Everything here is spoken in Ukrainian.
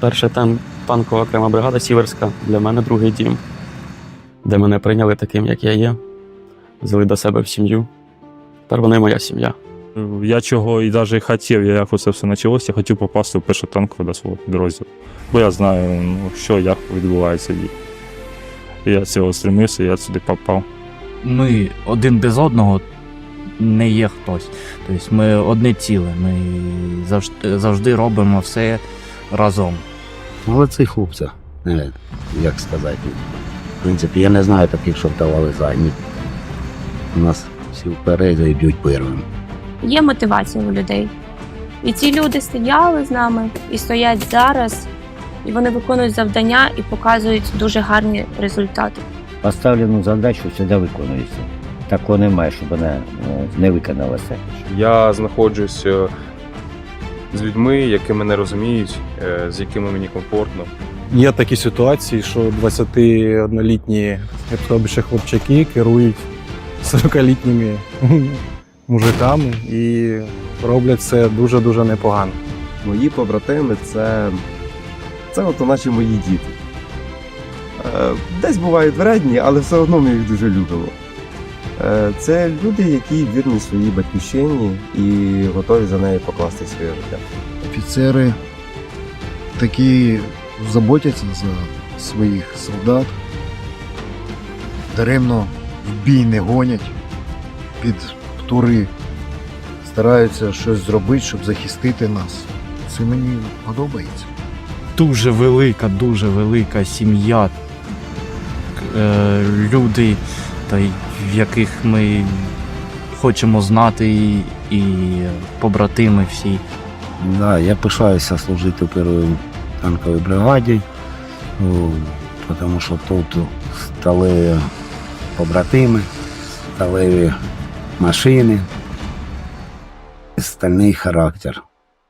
Перша тан- танкова окрема бригада Сіверська для мене другий дім, де мене прийняли таким, як я є, взяли до себе в сім'ю. Тепер вони моя сім'я. Я чого і навіть хотів, я як це все почалося, я хотів попасти в першу танкову до свого підрозділу. Бо я знаю, ну, що як відбувається. І я цього стремився, я сюди попав. ми один без одного не є хтось. Тобто ми одне ціле. Ми завжди, завжди робимо все разом. Молодці хлопці. Е, Як сказати. В принципі, я не знаю таких, що вдавали задні. У нас всі вперед і б'ють первим. є мотивація у людей. І ці люди стояли з нами і стоять зараз, і вони виконують завдання і показують дуже гарні результати. Поставлену задачу завжди виконується. Такого немає, щоб вона е, не виконалася. Я знаходжусь е, з людьми, які мене розуміють, е, з якими мені комфортно. Є такі ситуації, що 21-літні як сказав би, ще хлопчаки керують 40-літніми мужиками і роблять це дуже-дуже непогано. Мої побратими це, це от наші мої діти. Е, Десь бувають вредні, але все одно ми їх дуже любимо. Е, Це люди, які вірні своїй батьківщині і готові за неї покласти своє життя. офіцери такі заботяться за своїх солдат, даремно в бій не гонять, під тури стараються щось зробити, щоб захистити нас. Це мені подобається. Дуже велика, дуже велика сім'я. Е, люди, та й в яких ми хочемо знати, і, і побратими всі. Да, я пишаюся служити в першій танковій бригаді, тому що тут стали побратими, сталеві машини, стальний характер.